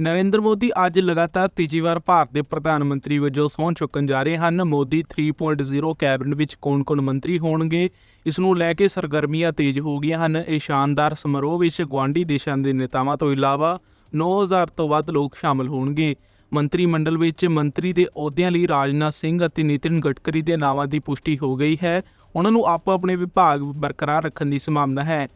ਨਰਿੰਦਰ ਮੋਦੀ ਅੱਜ ਲਗਾਤਾਰ ਤੀਜੀ ਵਾਰ ਭਾਰਤ ਦੇ ਪ੍ਰਧਾਨ ਮੰਤਰੀ ਵਜੋਂ ਸਹੁੰ ਚੁੱਕਣ ਜਾ ਰਹੇ ਹਨ। ਮੋਦੀ 3.0 ਕੈਬਨਿਟ ਵਿੱਚ ਕੌਣ-ਕੌਣ ਮੰਤਰੀ ਹੋਣਗੇ ਇਸ ਨੂੰ ਲੈ ਕੇ ਸਰਗਰਮੀਆਂ ਤੇਜ਼ ਹੋ ਗਈਆਂ ਹਨ। ਇਹ ਸ਼ਾਨਦਾਰ ਸਮਾਰੋਹ ਵਿੱਚ ਗੁਆਂਢੀ ਦੇਸ਼ਾਂ ਦੇ ਨੇਤਾਵਾਂ ਤੋਂ ਇਲਾਵਾ 9000 ਤੋਂ ਵੱਧ ਲੋਕ ਸ਼ਾਮਲ ਹੋਣਗੇ। ਮੰਤਰੀ ਮੰਡਲ ਵਿੱਚ ਮੰਤਰੀ ਦੇ ਅਹੁਦਿਆਂ ਲਈ ਰਾਜਨਾਥ ਸਿੰਘ ਅਤੇ ਨਿਤਿਨ ਗਡਕਰੀ ਦੇ ਨਾਵਾਂ ਦੀ ਪੁਸ਼ਟੀ ਹੋ ਗਈ ਹੈ। ਉਹਨਾਂ ਨੂੰ ਆਪੋ ਆਪਣੇ ਵਿਭਾਗ ਬਰਕਰਾਰ ਰੱਖਣ ਦੀ ਸੰਭਾਵਨਾ ਹੈ।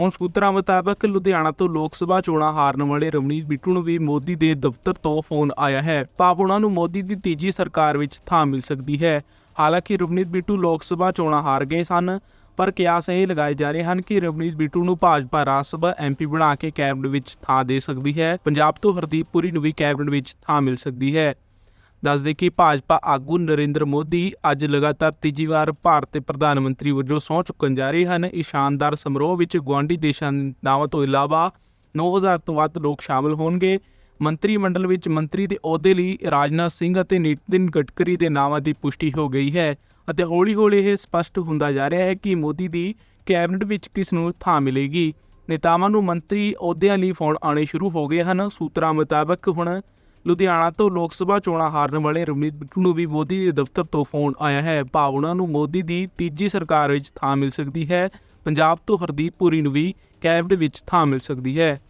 ਹੁਣ ਸੂਤਰਾਂ ਮੁਤਾਬਕ ਲੁਧਿਆਣਾ ਤੋਂ ਲੋਕ ਸਭਾ ਚੋਣਾਂ ਹਾਰਨ ਵਾਲੇ ਰਵਨੀਤ ਬਿੱਟੂ ਨੂੰ ਵੀ ਮੋਦੀ ਦੇ ਦਫ਼ਤਰ ਤੋਂ ਫੋਨ ਆਇਆ ਹੈ। ਭਾਵ ਉਹਨਾਂ ਨੂੰ ਮੋਦੀ ਦੀ ਤੀਜੀ ਸਰਕਾਰ ਵਿੱਚ ਥਾਂ ਮਿਲ ਸਕਦੀ ਹੈ। ਹਾਲਾਂਕਿ ਰਵਨੀਤ ਬਿੱਟੂ ਲੋਕ ਸਭਾ ਚੋਣਾਂ ਹਾਰ ਗਏ ਸਨ, ਪਰ ਕਿਆਸ ਇਹ ਲਗਾਏ ਜਾ ਰਹੇ ਹਨ ਕਿ ਰਵਨੀਤ ਬਿੱਟੂ ਨੂੰ ਭਾਜਪਾ ਰਾਜ ਸਭਾ ਐਮਪੀ ਬਣਾ ਕੇ ਕੈਬਨਿਟ ਵਿੱਚ ਥਾਂ ਦੇ ਸਕਦੀ ਹੈ। ਪੰਜਾਬ ਤੋਂ ਹਰਦੀਪ ਪੁਰੀ ਨੂੰ ਵੀ ਕੈਬਨਿਟ ਵਿੱਚ ਥਾਂ ਮਿਲ ਸਕਦੀ ਹੈ। ਦੱਸਦੇ ਕਿ ਭਾਜਪਾ ਆਗੂ ਨਰਿੰਦਰ ਮੋਦੀ ਅੱਜ ਲਗਾਤਾਰ ਤੀਜੀ ਵਾਰ ਭਾਰਤ ਦੇ ਪ੍ਰਧਾਨ ਮੰਤਰੀ ਵਜੋਂ ਸਹੁੰ ਚੁੱਕਣ ਜਾ ਰਹੇ ਹਨ। ਇਸ ਸ਼ਾਨਦਾਰ ਸਮਾਰੋਹ ਵਿੱਚ ਗੁਆਂਢੀ ਦੇਸ਼ਾਂ ਦੇ ਨਾਵਾਂ ਤੋਂ ਇਲਾਵਾ 9000 ਤੋਂ ਵੱਧ ਲੋਕ ਸ਼ਾਮਲ ਹੋਣਗੇ। ਮੰਤਰੀ ਮੰਡਲ ਵਿੱਚ ਮੰਤਰੀ ਦੇ ਅਹੁਦੇ ਲਈ ਰਾਜਨਾਥ ਸਿੰਘ ਅਤੇ ਨਿਤਿਨ ਗਡਕਰੀ ਦੇ ਨਾਵਾਂ ਦੀ ਪੁਸ਼ਟੀ ਹੋ ਗਈ ਹੈ ਅਤੇ ਹੌਲੀ-ਹੌਲੀ ਇਹ ਸਪਸ਼ਟ ਹੁੰਦਾ ਜਾ ਰਿਹਾ ਹੈ ਕਿ ਮੋਦੀ ਦੀ ਕੈਬਨਿਟ ਵਿੱਚ ਕਿਸ ਨੂੰ ਥਾਂ ਮਿਲੇਗੀ। ਨੇਤਾਵਾਂ ਨੂੰ ਮੰਤਰੀ ਅਹੁਦਿਆਂ ਲਈ ਫੋਨ ਆਉਣੇ ਸ਼ੁਰੂ ਹੋ ਗਏ ਹਨ। ਸੂਤਰਾਂ ਮੁਤਾਬਕ ਹੁਣ ਲੁਧਿਆਣਾ ਤੋਂ ਲੋਕ ਸਭਾ ਚੋਣਾਂ ਹਾਰਨ ਵਾਲੇ ਰਵਨੀਤ ਬਿੱਟੂ ਨੂੰ ਵੀ ਮੋਦੀ ਦੇ ਦਫ਼ਤਰ ਤੋਂ ਫੋਨ ਆਇਆ ਹੈ। ਭਾਵਨਾ ਨੂੰ ਮੋਦੀ ਦੀ ਤੀਜੀ ਸਰਕਾਰ ਵਿੱਚ ਥਾਂ ਮਿਲ ਸਕਦੀ ਹੈ। ਪੰਜਾਬ ਤੋਂ ਹਰਦੀਪ ਪੁਰੀ ਨੂੰ ਵੀ ਕੈਬਨਿਟ ਵਿੱਚ ਥਾਂ ਮਿਲ ਸਕਦੀ ਹੈ।